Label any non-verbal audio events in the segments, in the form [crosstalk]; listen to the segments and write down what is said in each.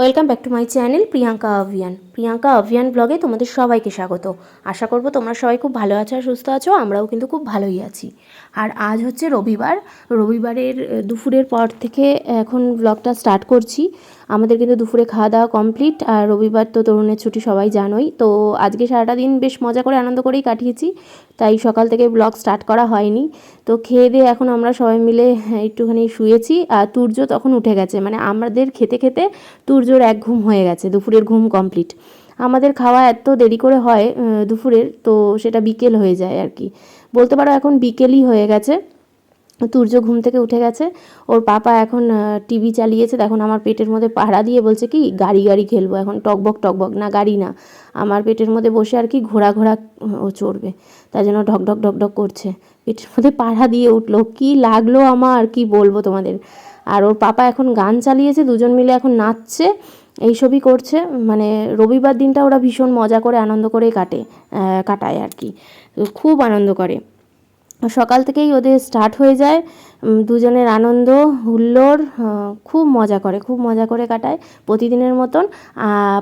hello everyone welcome back to my channel Priyanka অভিয়ান প্রিয়াঙ্কা অভিয়ান ব্লগে তোমাদের সবাইকে স্বাগত। আশা করব তোমরা সবাই খুব ভালো আছো আর সুস্থ আছো আমরাও কিন্তু খুব ভালোই আছি। আর আজ হচ্ছে রবিবার রবিবারের দুপুরের পর থেকে এখন ব্লগটা স্টার্ট করছি। আমাদের কিন্তু দুপুরে খাওয়া দাওয়া কমপ্লিট আর রবিবার তো তরুণের ছুটি সবাই জানোই। তো আজকে সারাটা দিন বেশ মজা করে আনন্দ করেই কাটিয়েছি তাই সকাল থেকে ব্লগ স্টার্ট করা হয়নি। তো খেয়ে দিয়ে এখন আমরা সবাই মিলে হ্যাঁ, একটুখানি শুয়েছি আর তুর্য তখন উঠে গেছে। মানে আমাদের খেতে খেতে তুর্যর এক ঘুম হয়ে গেছে দুপুরের ঘুম কমপ্লিট আমাদের খাওয়া এত দেরি করে হয় দুপুরের, তো সেটা বিকেল হয়ে যায় আর কি। বলতে পারো এখন বিকেলই হয়ে গেছে। তুর্য ঘুম থেকে উঠে গেছে। ওর পাপা এখন টিভি চালিয়েছে। এখন আমার পেটের মধ্যে পাহারা দিয়ে বলছে কি, গাড়ি গাড়ি খেলব। এখন টকবক টকবক না, গাড়ি না। আমার পেটের মধ্যে বসে আর কি ঘোড়া ঘোড়া ও চড়বে। তাই জন্য ঢক ঢক ঢক ঢক করছে। পেটের মধ্যে পাহারা দিয়ে উঠল। কি লাগল আমার? কি বলব তোমাদের? আর ওর পাপা এখন গান চালিয়েছে। দুজন মিলে এখন নাচছে। এইসবই করছে। মানে রবিবার দিনটা ওরা ভীষণ মজা করে, আনন্দ করে কাটে কাটায় আর কি। খুব আনন্দ করে। সকাল থেকেই ওদের স্টার্ট হয়ে যায়। দুজনের আনন্দ হুল্লোড় আহ, খুব মজা করে খুব মজা করে কাটায় প্রতিদিনের মতন।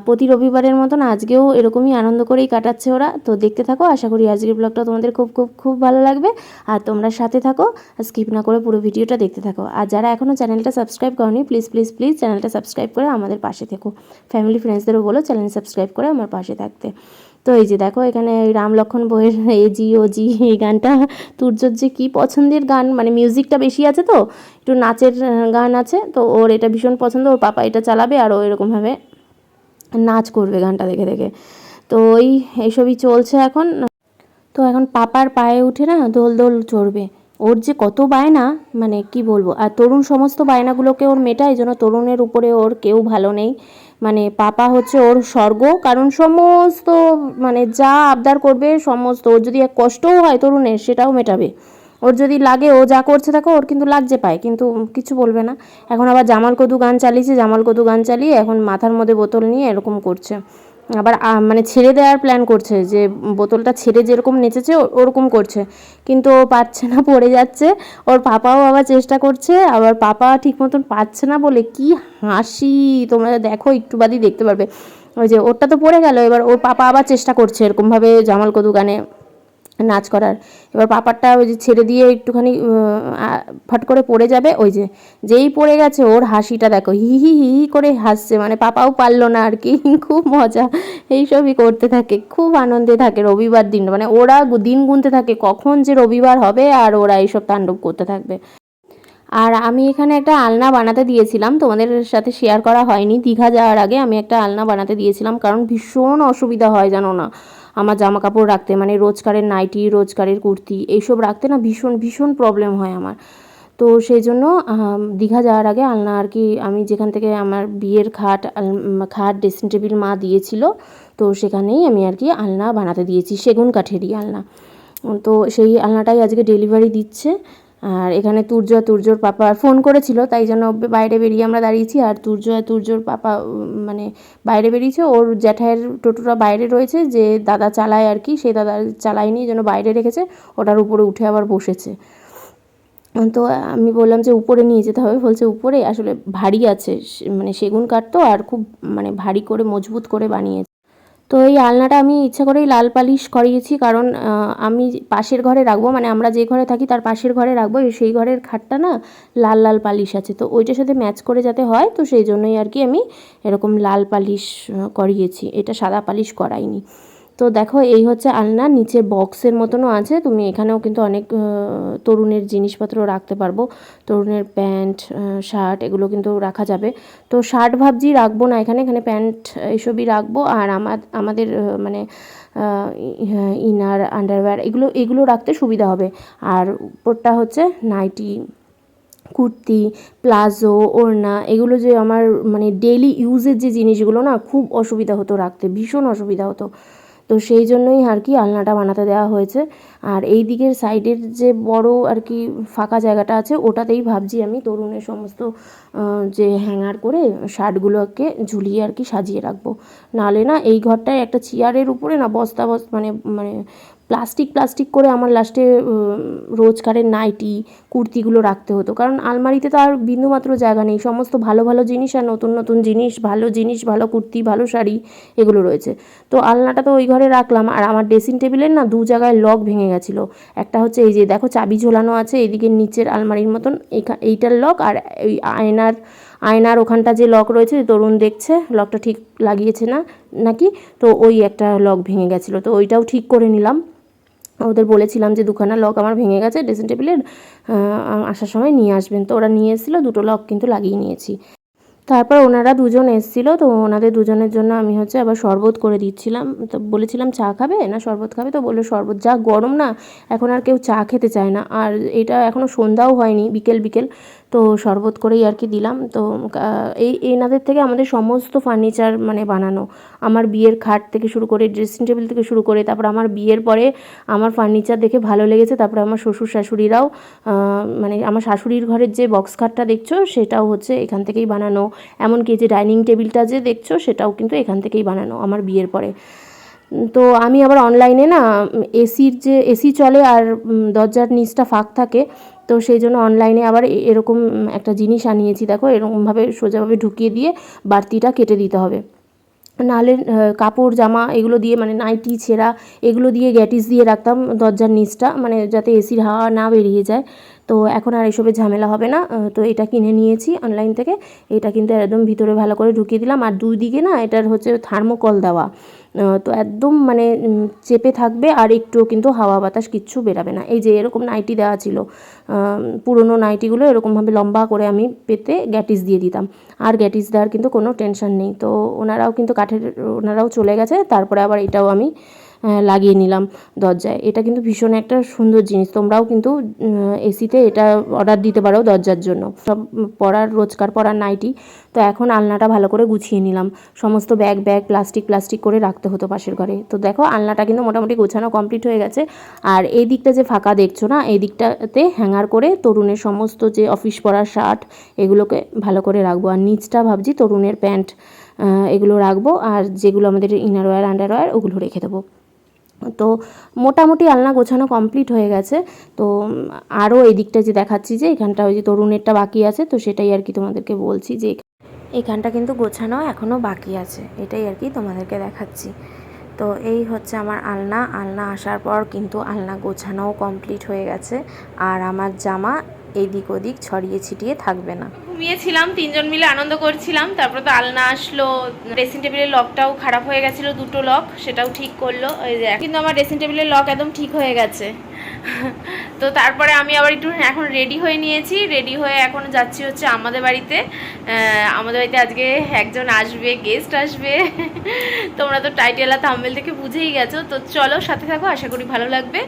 প্রতি রবিবারের মতন আজকেও এরকমই আনন্দ করেই কাটাচ্ছে ওরা। তো দেখতে থাকো আশা করি আজকের ব্লগটা তোমাদের খুব খুব খুব ভালো লাগবে। আর তোমরা সাথে থাকো স্কিপ না করে পুরো ভিডিওটা দেখতে থাকো। আর যারা এখনও চ্যানেলটা সাবস্ক্রাইব করনি প্লিজ প্লিজ প্লিজ চ্যানেলটা সাবস্ক্রাইব করে আমাদের পাশে থেকো। ফ্যামিলি ফ্রেন্ডসদেরও বলো চ্যানেল সাবস্ক্রাইব করে আমার পাশে থাকতে। তো এই যে দেখো, এখানে রাম লক্ষণ বইয়ের [laughs] এ, জি, ও, জি, এই গানটা। তুর্যর যে কী পছন্দের গান মানে মিউজিকটা বেশি আছে তো, একটু নাচের গান আছে, তো ওর এটা ভীষণ পছন্দ, ওর পাপা এটা চালাবে আর ও এরকমভাবে নাচ করবে গানটা দেখে দেখে। তো ওই, এইসবই চলছে এখন। তো এখন পাপার পায়ে উঠে না দোল দোল চড়বে। ওর যে কত বায়না মানে কি বলব, আর তরুণ সমস্ত বায়নাগুলোকে ওর মেটায় যেন তরুণের উপরে ওর কেউ ভালো নেই। মানে পাপা হচ্ছে ওর স্বর্গ, কারণ সমস্ত মানে যা আবদার করবে সমস্ত, ওর যদি এক কষ্টও হয় তরুণের, সেটাও মেটাবে। ওর যদি লাগে, ও যা করছে থাকো ওর কিন্তু লাগছে পায়, কিন্তু কিছু বলবে না। এখন আবার জামাল কদু গান চালিয়েছে জামাল কদু গান চালিয়ে এখন মাথার মধ্যে বোতল নিয়ে এরকম করছে। আবার মানে ছেড়ে দেওয়ার প্ল্যান করছে যে, বোতলটা ছেড়ে যেরকম নেচেছে ওরকম করছে। কিন্তু ও পাচ্ছে না, পড়ে যাচ্ছে। ওর পাপাও আবার চেষ্টা করছে, আবার পাপা ঠিক মতন পাচ্ছে না বলে কি হাসি। তোমরা দেখো, একটু বাদই দেখতে পারবে। ওই যে, ওরটা তো পড়ে গেল, এবার ওর পাপা আবার চেষ্টা করছে এরকমভাবে জামাল কদু গানে নাচ করার। এবার পাপারটা ওই যে ছেড়ে দিয়ে একটুখানি ফট করে পড়ে যাবে, ওই যে, যেই পড়ে গেছে ওর হাসিটা দেখো, হি হি হি করে হাসছে মানে পাপাও পারল না আর কি, [laughs] খুব মজা, এইসবই করতে থাকে, খুব আনন্দে থাকে রবিবার দিন মানে ওরা দিন গুনতে থাকে কখন যে রবিবার হবে আর ওরা এইসব তাণ্ডব করতে থাকবে। আর আমি এখানে একটা আলনা বানাতে দিয়েছিলাম, তোমাদের সাথে শেয়ার করা হয়নি, দীঘা যাওয়ার আগে আমি একটা আলনা বানাতে দিয়েছিলাম, কারণ ভীষণ অসুবিধা হয় জানো না। আমার জামা কাপড় রাখতে মানে রোজকারের নাইটি, রোজকারের কুর্তি, এইসব রাখতে না ভীষণ ভীষণ প্রবলেম হয় আমার। তো সেই জন্য দীঘা যাওয়ার আগে আলনা আর কি আমি যেখান থেকে আমার বিয়ের খাট খাট ড্রেসিং টেবিল মা দিয়েছিল, তো সেখানেই আমি আর কি আলনা বানাতে দিয়েছি, সেগুন কাঠেরই আলনা। তো সেই আলনাটাই আজকে ডেলিভারি দিচ্ছে। আর এখানে তুর্য, তুর্যর পাপা ফোন করেছিল, তাই জন্য বাইরে বেরিয়ে আমরা দাঁড়িয়েছি। আর তুর্য, তুর্যর পাপা মানে বাইরে বেরিয়েছে। ওর জ্যাঠাইয়ের টোটোটা বাইরে রয়েছে, যে দাদা চালায় আর কি সেই দাদা চালায়নি, যেন বাইরে রেখেছে। ওটার উপরে উঠে আবার বসেছে। তো আমি বললাম যে উপরে নিয়ে যেতে হবে। বলছে, উপরে? আসলে ভারী আছে। মানে সেগুন কাঠ তো, আর খুব মানে ভারী করে, মজবুত করে বানিয়েছে। তো এই আলনাটা আমি ইচ্ছা করেই লাল পালিশ করিয়েছি কারণ আমি পাশের ঘরে রাখব মানে আমরা যে ঘরে থাকি তার পাশের ঘরে রাখব সেই ঘরের খাটটা না লাল লাল পালিশ আছে। তো ওইটার সাথে ম্যাচ করে যাতে হয়, তো সেই জন্যই আর কি আমি এরকম লাল পালিশ করিয়েছি। এটা সাদা পালিশ করাইনি। তো দেখো, এই হচ্ছে আলনা নিচে বক্সের মতনও আছে। তুমি এখানেও কিন্তু অনেক তরুণের জিনিসপত্র রাখতে পারব। তরুণের প্যান্ট শার্ট, এগুলো কিন্তু রাখা যাবে। তো শার্ট ভাবছি রাখব না এখানে এখানে প্যান্ট এইসবই রাখব। আর আমার আমাদের মানে ইনার, আন্ডারওয়্যার, এগুলো এগুলো রাখতে সুবিধা হবে। আর উপরটা হচ্ছে নাইটি, কুর্তি, প্লাজো, ওড়না, এগুলো যে আমার মানে ডেইলি ইউজের যে জিনিসগুলো না, খুব অসুবিধা হতো রাখতে, ভীষণ অসুবিধা হতো। তো সেই জন্যই আর কি আলনাটা বানাতে দেওয়া হয়েছে। আর এই দিকের সাইডের যে বড় আর কি ফাঁকা জায়গাটা আছে, ওটাতেই ভাবছি আমি তরুণের সমস্ত যে হ্যাঙ্গার করে শার্টগুলোকে ঝুলিয়ে আর কি সাজিয়ে রাখব। নাহলে না এই ঘরটায় একটা চেয়ারের উপরে না বস্তা বস্তা মানে মানে প্লাস্টিক প্লাস্টিক করে আমার লাস্টে রোজকারের নাইটি, কুর্তিগুলো রাখতে হতো। কারণ আলমারিতে তো আর বিন্দুমাত্র জায়গা নেই। সমস্ত ভালো ভালো জিনিস আর নতুন নতুন জিনিস, ভালো জিনিস, ভালো কুর্তি, ভালো শাড়ি এগুলো রয়েছে। তো আলনাটা তো ওই ঘরে রাখলাম আর আমার ড্রেসিং টেবিলের না দু জায়গায় লক ভেঙে গেছিল। একটা হচ্ছে এই যে দেখো চাবি ঝোলানো আছে, এদিকে নিচের আলমারির মতন এইটার লক আর এই আয়নার আয়নার ওখানটা যে লক রয়েছে তরুণ দেখছে, লকটা ঠিক লাগিয়েছে না, নাকি? তো ওই একটা লক ভেঙে গেছিল। তো ওইটাও ঠিক করে নিলাম। ওদের বলেছিলাম যে দুখানা লক আমার ভেঙে গেছে ড্রেসিং টেবিলের আসার সময় নিয়ে আসবেন। তো ওরা নিয়ে এসেছিল, দুটো লক কিন্তু লাগিয়ে নিয়েছি। তারপর ওনারা দুজন এসেছিল, তো ওনাদের দুজনের জন্য আমি হচ্ছে আবার শরবত করে দিচ্ছিলাম। তো বলেছিলাম, চা খাবে? না, শরবত খাবে। তো বলল, শরবত যা গরম না, এখন আর কেউ চা খেতে চায় না। আর এটা এখনও সন্ধ্যাও হয়নি, বিকেল বিকেল। তো শরবত করেই আর কি দিলাম। তো এই এনাদের থেকে আমাদের সমস্ত ফার্নিচার মানে বানানো। আমার বিয়ের খাট থেকে শুরু করে ড্রেসিং টেবিল থেকে শুরু করে, তারপর আমার বিয়ের পরে আমার ফার্নিচার দেখে ভালো লেগেছে, তারপরে আমার শ্বশুর শাশুড়িরাও মানে আমার শাশুড়ির ঘরের যে বক্স খাটটা দেখছ, সেটাও হচ্ছে এখান থেকেই বানানো। এমনকি যে ডাইনিং টেবিলটা যে দেখছ, সেটাও কিন্তু এখান থেকেই বানানো আমার বিয়ের পরে। তো আমি আবার অনলাইনে না এসির যে এসি চলে আর দরজার নিচটা ফাঁক থাকে তো সেই জন্য অনলাইনে আবার এরকম একটা জিনিস আনিয়েছি দেখো এরকমভাবে সোজাভাবে ঢুকিয়ে দিয়ে বাড়তিটা কেটে দিতে হবে। আহ, কাপড় জামা এগুলো দিয়ে মানে নাইটি ছেঁড়া এগুলো দিয়ে গ্যাটিস দিয়ে রাখতাম দরজার নিচটা মানে যাতে এসির হাওয়া না বেরিয়ে যায়। তো এখন আর এসবের ঝামেলা হবে না তো এটা কিনে নিয়েছি অনলাইন থেকে। এটা কিন্তু একদম ভিতরে ভালো করে ঢুকিয়ে দিলাম। আর দুই দিকে না এটার হচ্ছে থার্মোকল দেওয়া। তো একদম মানে চেপে থাকবে আর একটুও কিন্তু হাওয়া বাতাস কিচ্ছু বেরাবে না। এই যে এরকম নাইটি দেওয়া ছিল পুরনো নাইটিগুলো এরকমভাবে লম্বা করে আমি পেতে গ্যাটিস দিয়ে দিতাম। আর গ্যাটিস দেওয়ার কিন্তু কোনো টেনশন নেই। তো ওনারাও কিন্তু কাঠের, ওনারাও চলে গেছে, তারপরে আবার এটাও আমি লাগিয়ে নিলাম দরজায়। এটা কিন্তু ভীষণ একটা সুন্দর জিনিস। তোমরাও কিন্তু এসিতে এটা অর্ডার দিতে পারো দরজার জন্য। সব পরার, রোজকার পরার নাইটি তো এখন আলনাটা ভালো করে গুছিয়ে নিলাম। সমস্ত ব্যাগ ব্যাগ প্লাস্টিক প্লাস্টিক করে রাখতে হতো পাশের ঘরে। তো দেখো, আলনাটা কিন্তু মোটামুটি গোছানো কমপ্লিট হয়ে গেছে। আর এই দিকটা যে ফাঁকা দেখছ না, এই দিকটাতে হ্যাঙ্গার করে তরুণের সমস্ত যে অফিস পরার শার্ট এগুলোকে ভালো করে রাখব। আর নিচটা ভাবছি তরুণের প্যান্ট এগুলো রাখব। আর যেগুলো আমাদের ইনার ওয়্যার আন্ডার ওয়্যার ওগুলো রেখে দেবো। তো মোটামুটি আলনা গোছানো কমপ্লিট হয়ে গেছে। তো আরও এই দিকটা যে দেখাচ্ছি যে, এখানটা ওই যে তরুণেরটা বাকি আছে, তো সেটাই আর কি তোমাদেরকে বলছি যে, এখানটা কিন্তু গোছানো এখনও বাকি আছে, এটাই আর কি তোমাদেরকে দেখাচ্ছি। তো এই হচ্ছে আমার আলনা আলনা আসার পর কিন্তু আলনা গোছানোও কমপ্লিট হয়ে গেছে। আর আমার জামা এদিক ওদিক, ছড়িয়ে ছিটিয়ে থাকবে না। ঘুমিয়েছিলাম, তিনজন মিলে আনন্দ করছিলাম। তারপর তো আলনা আসলো ড্রেসিং টেবিলের লকটাও খারাপ হয়ে গেছিল, দুটো লক সেটাও ঠিক করল। ওই যে, কিন্তু আমার ড্রেসিং টেবিলের লক একদম ঠিক হয়ে গেছে। তো তারপরে আমি আবার একটু এখন রেডি হয়ে নিয়েছি। রেডি হয়ে এখন যাচ্ছি হচ্ছে আমাদের বাড়িতে। আমাদের বাড়িতে আজকে একজন আসবে গেস্ট আসবে। তোমরা তো টাইটেল আর থাম্বেল থেকে বুঝেই গেছো। তো চলো সাথে থাকো, আশা করি ভালো লাগবে।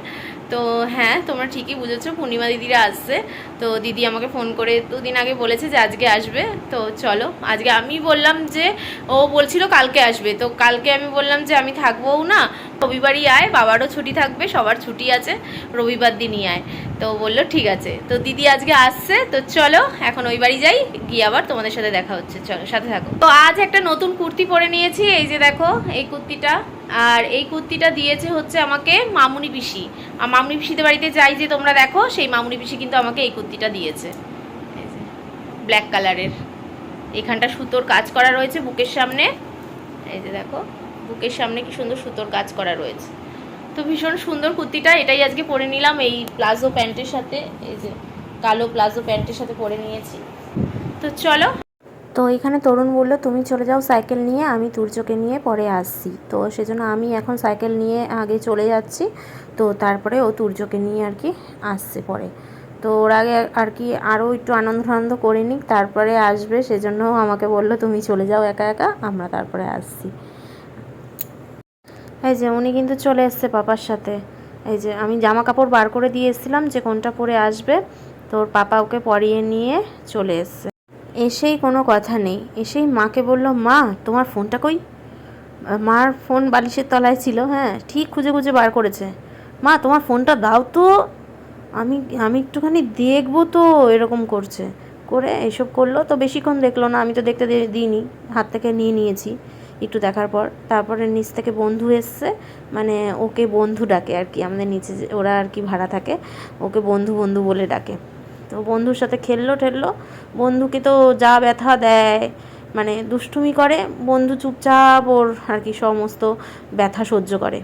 তো হ্যাঁ তোমরা ঠিকই বুঝেছ, পূর্ণিমা দিদিরা আসছে। তো দিদি আমাকে ফোন করে দুদিন আগে বলেছে যে আজকে আসবে। তো চলো, আজকে আমি বললাম যে ও বলছিল কালকে আসবে। তো কালকে আমি বললাম যে আমি থাকবোও না রবিবারই আয়, বাবারও ছুটি থাকবে, সবার ছুটি আছে, রবিবার দিনই আয়। তো বলল, ঠিক আছে। তো দিদি আজকে আসছে, তো চলো, এখন ওই বাড়ি যাই, গিয়ে আবার তোমাদের সাথে দেখা হচ্ছে। চলো, সাথে থাকো। তো আজ একটা নতুন কুর্তি পরে নিয়েছি, এই যে দেখো, এই কুর্তিটা। আর এই কুর্তিটা দিয়েছে হচ্ছে আমাকে মামুনি পিসি। আর মামুনি পিসিদের বাড়িতে যাই যে তোমরা দেখো, সেই মামুনি পিসি কিন্তু আমাকে এই কুর্তিটা দিয়েছে। ব্ল্যাক কালারের এখানটা সুতোর কাজ করা রয়েছে, বুকের সামনে। এই যে দেখো বুকের সামনে কি সুন্দর সুতোর কাজ করা রয়েছে। তো ভীষণ সুন্দর কুর্তিটা, এটাই আজকে পরে নিলাম। এই প্লাজো প্যান্টের সাথে, এই যে কালো প্লাজো প্যান্টের সাথে পরে নিয়েছি। তো চলো। তো এখানে তরুণ বলল, তুমি চলে যাও সাইকেল নিয়ে, আমি তুর্যকে নিয়ে পরে আসছি। তো সেজন্য আমি এখন সাইকেল নিয়ে আগে চলে যাচ্ছি। তো তারপরে ও তুর্যকে নিয়ে আর কি আসছে পরে। তো ওর আগে আর কি আরও একটু আনন্দ আনন্দ করে নিক, তারপরে আসবে। সেজন্য আমাকে বলল, তুমি চলে যাও একা একা, আমরা তারপরে আসছি। এই যে উনি কিন্তু চলে এসছে পাপার সাথে। এই যে আমি জামা কাপড় বার করে দিয়ে এসেছিলাম যে কোনটা পরে আসবে। তো ওর পাপা ওকে পরিয়ে নিয়ে চলে এসছে। এসেই কোনো কথা নেই। এসেই মাকে বলল, মা, তোমার ফোনটা কই? মার ফোন বালিশের তলায় ছিল হ্যাঁ ঠিক খুঁজে খুঁজে বার করেছে। মা, তোমার ফোনটা দাও তো। আমি আমি একটুখানি দেখব তো এরকম করছে। করে এসব করল। তো বেশিক্ষণ দেখল না। আমি তো দেখতে দিইনি। হাত থেকে নিয়ে নিয়েছি। একটু দেখার পর। তারপরে নিচ থেকে বন্ধু এসছে মানে ওকে বন্ধু ডাকে আর কি, আমাদের নিচে ওরা আর কি ভাড়া থাকে, ওকে বন্ধু বন্ধু বলে ডাকে। তো বন্ধুর সাথে খেললো ঠেললো, বন্ধুকে তো যা ব্যথা দেয় মানে দুষ্টুমি করে, বন্ধু চুপচাপ ওর আর কি সমস্ত ব্যথা সহ্য করে।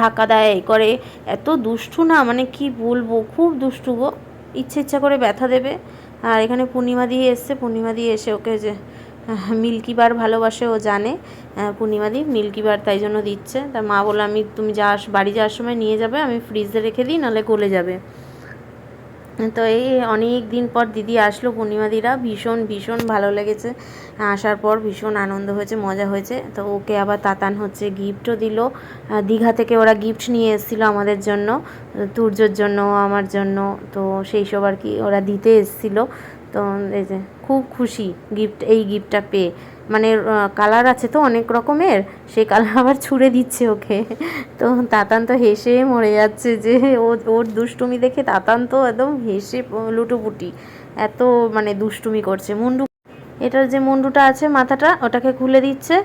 ধাক্কা দেয়, এই করে, এত দুষ্টু না মানে কি বলব, খুব দুষ্টু গো। ইচ্ছে ইচ্ছা করে ব্যথা দেবে। আর এখানে পূর্ণিমা দিয়ে এসছে, পূর্ণিমা দিয়ে এসে ওকে যে মিল্কি বার ভালোবাসে ও জানে আহ, পূর্ণিমা দি মিল্কি বার তাই জন্য দিচ্ছে। তার মা বলল আমি তুমি যাস বাড়ি যাওয়ার সময় নিয়ে যাবে আমি ফ্রিজে রেখে দিই নাহলে গলে যাবে। তো এই অনেক দিন পর দিদি আসলো পূর্ণিমাদিরা ভীষণ ভীষণ ভালো লেগেছে। আসার পর ভীষণ আনন্দ হয়েছে মজা হয়েছে। তো ওকে আবার তাতান হচ্ছে গিফটও দিল। দীঘা থেকে ওরা গিফট নিয়ে এসেছিল আমাদের জন্য তুর্যর জন্য আমার জন্য। তো সেই সব আর কি ওরা দিতে এসেছিল। তো এই যে খুব খুশি গিফট এই গিফটটা পেয়ে। মানে কালার আছে তো অনেক রকমের সে কালার [laughs] আবার ছুঁড়ে দিচ্ছে ওকে। তো তাতান তো হেসে মরে যাচ্ছে যে ওর দুষ্টুমি দেখে তাতান তো একদম হেসে লুটোপুটি। এত মানে দুষ্টুমি করছে। মুন্ডু এটার যে মুন্ডুটা আছে মাথাটা, ওটাকে খুলে দিচ্ছে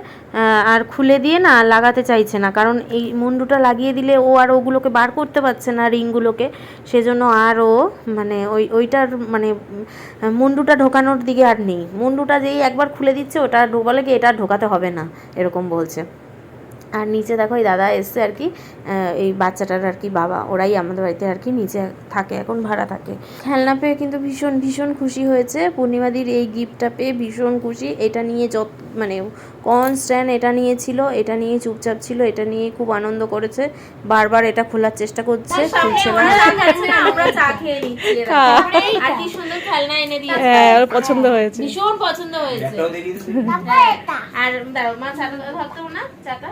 আর খুলে দিয়ে না লাগাতে চাইছে না, কারণ এই মুন্ডুটা লাগিয়ে দিলে ও আর ওগুলোকে বার করতে পারছে না রিংগুলোকে। সেজন্য আর ও মানে ওই, ওইটার মানে মুন্ডুটা ঢোকানোর দিকে আর নেই। মুন্ডুটা যেই একবার খুলে দিচ্ছে, ওটা বলে কি এটা ঢোকাতে হবে না, এরকম বলছে। আর নিচে দেখো এই দাদা এসছে আর কি এই বাচ্চাটার আর কি বাবা ওরাই আমাদের বাড়িতে আর কি নিচে থাকে এখন ভাড়া থাকে। খেলনা পেয়ে কিন্তু ভীষণ ভীষণ খুশি হয়েছে। পূর্ণিমাদির এই গিফটটা পেয়ে ভীষণ খুশি। এটা নিয়ে যত মানে কনস্ট্যান্ট এটা নিয়েছিল এটা নিয়ে চুপচাপ ছিল এটা নিয়ে খুব আনন্দ করেছে। বারবার এটা খোলার চেষ্টা করছে খুলছে না। খেলনা হ্যাঁ ওর পছন্দ হয়েছে। ভীষণ পছন্দ হয়েছে। আর মা চাটা না চাটা?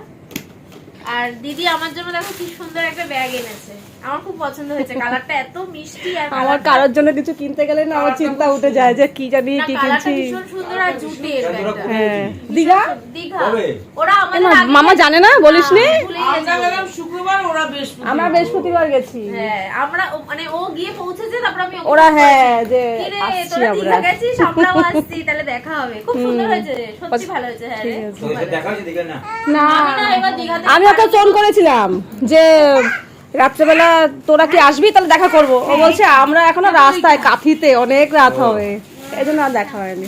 আর দিদি আমার জন্য দেখো কি সুন্দর একটা ব্যাগ এনেছে। আমার খুব পছন্দ হয়েছে। কালারটা এত মিষ্টি আর আমার কারোর জন্য কিছু কিনতে গেলে না আমার চিন্তা উঠে যায় যে কি জানি কি কিনছি। ভীষণ সুন্দর আর জুটের হ্যাঁ। দীঘা? দীঘা। ওরা আমাদের মামা জানে না? বলিসনি ভুলেই গেছে। আমরা বৃহস্পতিবার। গেছি। হ্যাঁ আমরা মানে ও গিয়ে পৌঁছেছে তারপর আমি ওরা হ্যাঁ যে আসছি আমরা। দীঘা আমরাও আসছি তাহলে দেখা হবে। খুব সুন্দর হয়েছে সত্যি ভালো হয়েছে হ্যাঁ রে। দেখা হয়েছে দেখে না? না। না আমি ওকে ফোন করেছিলাম যে রাত্রেবেলা তোরা কি আসবি? তাহলে দেখা করব। ও বলছে আমরা এখনও রাস্তায় কাঁথিতে অনেক রাত হবে। এই জন্য আর দেখা হয়নি।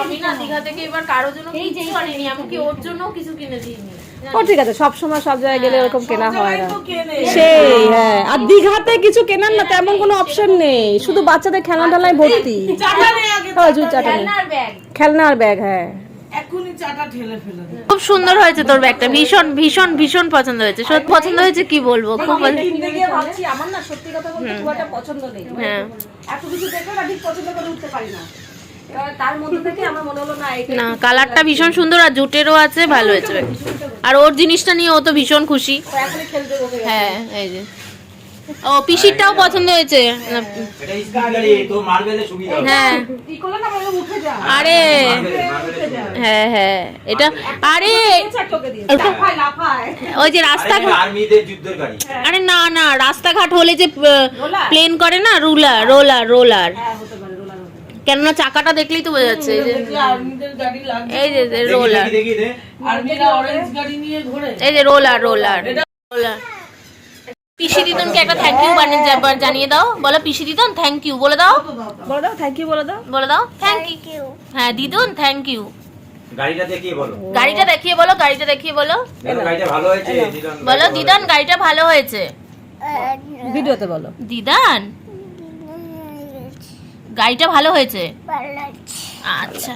আমি না দীঘা থেকে এবার কারোর জন্য কিছু আনিনি আমি ওর জন্য কিছু কিনে দিইনি। ও ঠিক আছে সব সময় সব জায়গায় গেলে এরকম কেনা হয় না। সেই হ্যাঁ। আর দীঘাতে কিছু কেনার না তেমন কোনো অপশন নেই। শুধু বাচ্চাদের খেলনা ভর্তি। খেলনার ব্যাগ খেলনা আর ব্যাগ হ্যাঁ। খুব সুন্দর হয়েছে তোর ব্যাগটা। ভীষণ ভীষণ ভীষণ পছন্দ হয়েছে। সত্যি পছন্দ হয়েছে কি বলব? খুব ভালো। কিনতে গিয়ে ভাবছি আমার না সত্যি কথা বলতে খুব একটা পছন্দ নেই। হ্যাঁ। এত কিছু না ঠিক পছন্দ করে উঠতে পারি না। তার মধ্যে থেকে আমার মনে হলো না না কালারটা ভীষণ সুন্দর আর জুটেরও আছে ভালো হয়েছে আর ওর জিনিসটা নিয়ে ও তো ভীষণ খুশি। হ্যাঁ এই যে। ও পিসিরটাও পছন্দ হয়েছে। হ্যাঁ। কি করলে না বলে উঠে যা। আরে। হ্যাঁ হ্যাঁ। এটা আরে ওই যে রাস্তা গাড়ি। আরে না না রাস্তাঘাট হলে যে প্লেন করে না রুলার রোলার রোলার। হ্যাঁ হতে পারে রোলার হতে পারে। কেননা চাকাটা দেখলেই তো বোঝা যাচ্ছে এই যে রোলার। এই যে রোলার রোলার রোলার। পিসি দিদনকে একটা থ্যাংক ইউ বানিয়ে জানিয়ে দাও। বলো পিসি দিদন থ্যাংক ইউ বলে দাও। বলে দাও থ্যাংক ইউ বলে দাও। বলে দাও। থ্যাংক ইউ হ্যাঁ দিদুন থ্যাংক ইউ গাড়িটা দেখিয়ে বলো। গাড়িটা দেখিয়ে বলো গাড়িটা দেখিয়ে বলো। গাড়িটা ভালো হয়েছে? বলো দিদান গাড়িটা ভালো হয়েছে? ভিডিওতে বলো। দিদান? গাড়িটা ভালো হয়েছে? আচ্ছা।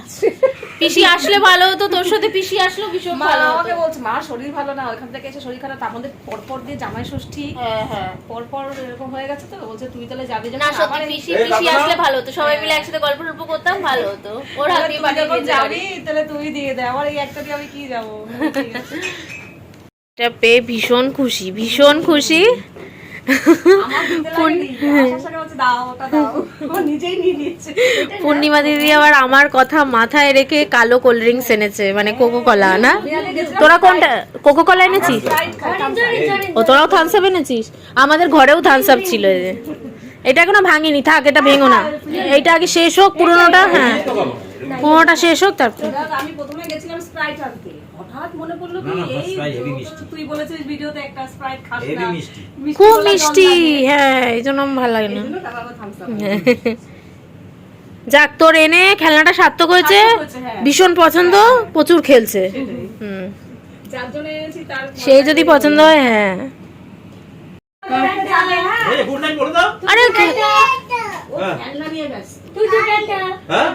পিসি আসলে ভালো হতো তোর সাথে পিসি আসলেও ভীষণ ভালো আমাকে বলছে মা শরীর ভালো না ওইখান থেকে এসে শরীর খারাপ। পরপর দিয়ে জামাই ষষ্ঠী হ্যাঁ হ্যাঁ। পরপর এরকম হয়ে গেছে তো বলছে তুই তাহলে যাবি না সত্যি পিসি পিসি আসলে ভালো হতো সবাই মিলে একসাথে গল্প টল্প করতাম ভালো হতো। ওর হাত তাহলে দিয়ে তুই পাঠিয়ে দিতে যাবি তাহলে তুই দিয়ে দে আমার এই একটা দিয়ে আমি কি যাব? [laughs] এটা পেয়ে ভীষণ খুশি ভীষণ খুশি। পূর্ণিমা দিদি আবার আমার কথা মাথায় রেখে কালো কোল্ড ড্রিঙ্কস এনেছে মানে কোকো কলা না তোরা কোনটা? কোকো কলা এনেছিস ও তোরাও থামস আপ এনেছিস? আমাদের ঘরেও থামস আপ ছিল। এটা এখনও ভাঙিনি থাক এটা ভেঙো না। এটা আগে শেষ হোক পুরোনোটা হ্যাঁ। পনেরোটা শেষ হোক তারপর। আমি প্রথমে গেছিলাম স্প্রাইট আনতে। হঠাৎ মনে পড়ল কি না, না, এই Sprite heavy মিষ্টি। তুই বলেছিস ভিডিওতে একটা স্প্রাইট খাস না। খুব মিষ্টি হ্যাঁ এই জন্য আমার ভালো লাগে না। [laughs] যাক তোর এনে খেলনাটা সার্থক হয়েছে। হ্যাঁ। ভীষণ পছন্দ প্রচুর খেলছে। হুম। সেই যদি পছন্দ হয় হ্যাঁ। এই গুড নাইট বলে দাও। আরে খে- হ্যাঁ। খেলনা নিয়ে ব্যস্ত।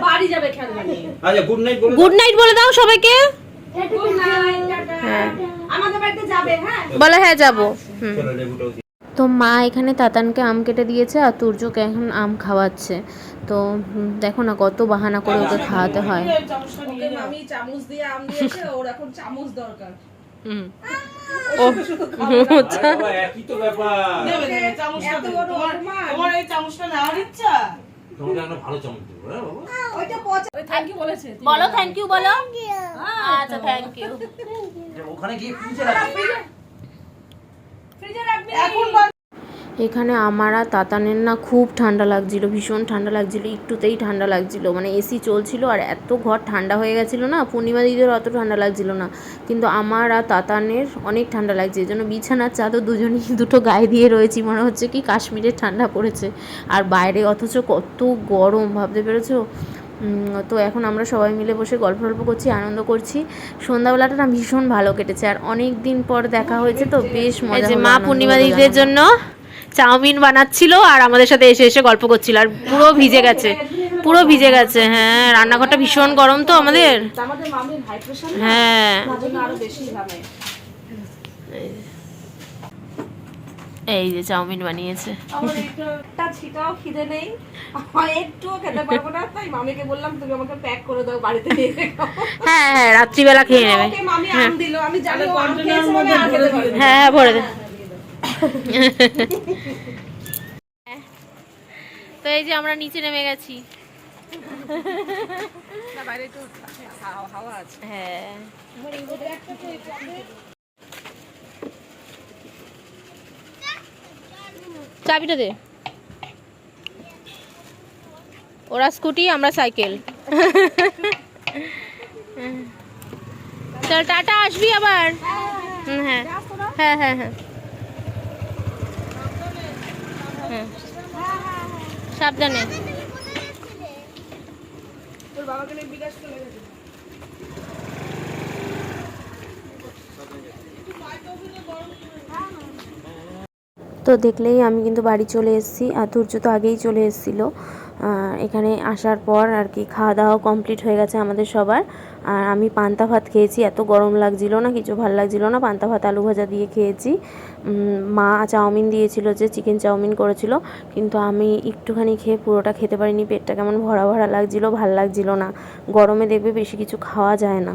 বাড়ি যাবে খেলনা নিয়ে। গুড নাইট বলে দাও। গুড নাইট বলে দাও সবাইকে। বলে হ্যাঁ যাব। তো মা এখানে তাতানকে আম কেটে দিয়েছে আর তুর্যকে এখন আম খাওয়াচ্ছে তো দেখো না কত বাহানা করে ওকে খাওয়াতে হয় ওকে চামচ দিয়ে আম দিয়েছে ওর এখন চামচ দরকার হুম ও শুধু শুধু খাবে না। আচ্ছা। বলো থ্যাংক ইউ বলো আচ্ছা থ্যাংক ইউ ওখানে গিয়ে ফ্রিজে রাখো ফ্রিজে রাখবি। এখানে আমার আর তাতানের না খুব ঠান্ডা লাগছিল ভীষণ ঠান্ডা লাগছিল একটুতেই ঠান্ডা লাগছিল। মানে এসি চলছিল আর এত ঘর ঠান্ডা হয়ে গেছিল না পূর্ণিমা দিদির অত ঠান্ডা লাগছিল না। কিন্তু আমার আর তাতানের অনেক ঠান্ডা লাগছে এই জন্য বিছানার চাদর দুজনেই [laughs] দুটো গায়ে দিয়ে রয়েছি মনে হচ্ছে কি কাশ্মীরের ঠান্ডা পড়েছে। আর বাইরে অথচ কত গরম ভাবতে পেরেছ? তো এখন আমরা সবাই মিলে বসে গল্প গল্প করছি আনন্দ করছি। সন্ধ্যাবেলাটা না ভীষণ ভালো কেটেছে আর অনেক দিন পর দেখা হয়েছে তো বেশ মজা যে মা পূর্ণিমা হলো দিদিদের জন্য চাউমিন বানাচ্ছিল আর আমাদের সাথে এসে এসে গল্প করছিল আর পুরো ভিজে গেছে পুরো ভিজে গেছে হ্যাঁ রান্নাঘরটা ভীষণ গরম তো আমাদের। হ্যাঁ তার জন্য আরও বেশি ঘামে এই যে চাউমিন বানিয়েছে। আমার একটা ছিটাও খিদে নেই। একটুও খেতে পারব না তাই মামিকে বললাম তুমি আমাকে প্যাক করে দাও বাড়িতে নিয়ে হ্যাঁ হ্যাঁ রাত্রিবেলা খেয়ে নেবে। মামি আম দিল আমি জানি ও আম খেয়েছে মানে আর খেতে পারবে না। হ্যাঁ ভরে দে। তো এই যে আমরা নিচে নেমে গেছি। বাইরে একটু হাওয়া- হাওয়া আছে। হ্যাঁ। চাবিটা দে। ওরা স্কুটি আমরা সাইকেল। চল টাটা আসবি আবার? হ্যাঁ। হ্যাঁ হ্যাঁ হ্যাঁ। হ্যাঁ। সাবধানে। বাবাকে নিয়ে বিকাশ চলে গেছে। তো দেখলেই আমি কিন্তু বাড়ি চলে এসেছি। আর তুর্য তো আগেই চলে এসেছিল। এখানে আসার পর আর কি খাওয়া দাওয়া কমপ্লিট হয়ে গেছে আমাদের সবার। আর আমি পান্তা ভাত খেয়েছি। এত গরম লাগছিল না, কিছু ভালো লাগছিল না। পান্তা ভাত, আলু ভাজা দিয়ে খেয়েছি। মা চাউমিন দিয়েছিল যে, চিকেন চাউমিন করেছিল। কিন্তু আমি একটুখানি খেয়ে পুরোটা খেতে পারিনি। পেটটা কেমন ভরা ভরা লাগছিল, ভালো লাগছিল না। গরমে দেখবে বেশি কিছু খাওয়া যায় না।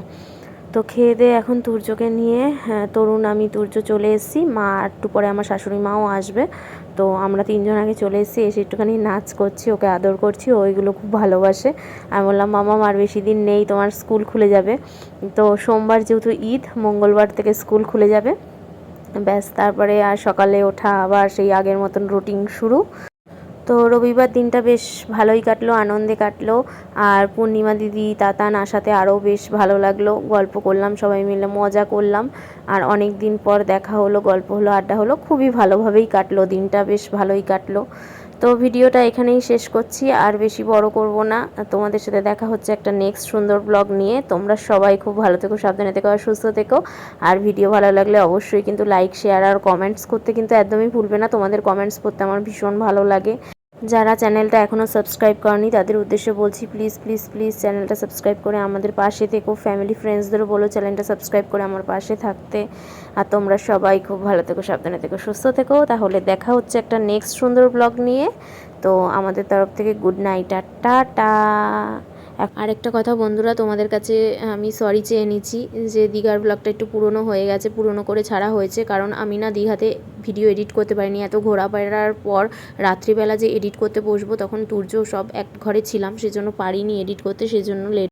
তো খেয়ে দিয়ে এখন তুর্যকে নিয়ে হ্যাঁ, তরুণ আমি তুর্য চলে এসেছি মা একটু পরে আমার শাশুড়ি মাও আসবে। তো আমরা তিনজন আগে চলে এসেছি এসে একটুখানি নাচ করছি ওকে আদর করছি ওইগুলো খুব ভালোবাসে। আমি বললাম মামা আর বেশি দিন নেই তোমার স্কুল খুলে যাবে। তো সোমবার যেহেতু ঈদ মঙ্গলবার থেকে স্কুল খুলে যাবে। ব্যাস তারপরে আর সকালে ওঠা আবার সেই আগের মতন রুটিন শুরু। তো রবিবার দিনটা বেশ ভালোই কাটলো, আনন্দে কাটলো। আর পূর্ণিমা দিদি তাতান আসাতে আরও বেশ ভালো লাগল। গল্প করলাম, সবাই মিলে মজা করলাম। আর অনেক দিন পর দেখা হলো, গল্প হলো, আড্ডা হলো, খুবই ভালোভাবেই কাটলো, দিনটা বেশ ভালোই কাটলো। তো ভিডিওটা এখানেই শেষ করছি, আর বেশি বড় করব না। তোমাদের সাথে দেখা হচ্ছে একটা নেক্সট সুন্দর ব্লগ নিয়ে। তোমরা সবাই খুব ভালো থেকো, সাবধানে থেকো, আর সুস্থ থেকো। আর ভিডিও ভালো লাগলে অবশ্যই কিন্তু লাইক শেয়ার আর কমেন্টস করতে কিন্তু একদমই ভুলবে না। তোমাদের কমেন্টস করতে আমার ভীষণ ভালো লাগে। যারা চ্যানেলটা এখনও সাবস্ক্রাইব করনি, তাদের উদ্দেশ্যে বলছি প্লিজ প্লিজ প্লিজ চ্যানেলটা সাবস্ক্রাইব করে আমাদের পাশে থেকো। ফ্যামিলি ফ্রেন্ডসদেরও বলো চ্যানেলটা সাবস্ক্রাইব করে আমার পাশে থাকতে। আর তোমরা সবাই খুব ভালো থেকো, সাবধানে থেকো, সুস্থ থেকো। তাহলে দেখা হচ্ছে একটা নেক্সট সুন্দর ব্লগ নিয়ে। তো আমাদের তরফ থেকে গুড নাইট আর টাটা। আরেকটা কথা বন্ধুরা, তোমাদের কাছে আমি সরি চেয়ে নিচ্ছি যে দীঘার ব্লগটা একটু পুরনো হয়ে গেছে, পুরনো করে ছাড়া হয়েছে। কারণ আমি না দীঘাতে ভিডিও এডিট করতে পারিনি। এত ঘোরা বেড়ার পর রাত্রিবেলা যে এডিট করতে বসবো, তখন তুর্য সব এক ঘরে ছিলাম, সেজন্য পারিনি এডিট করতে, সেজন্য লেট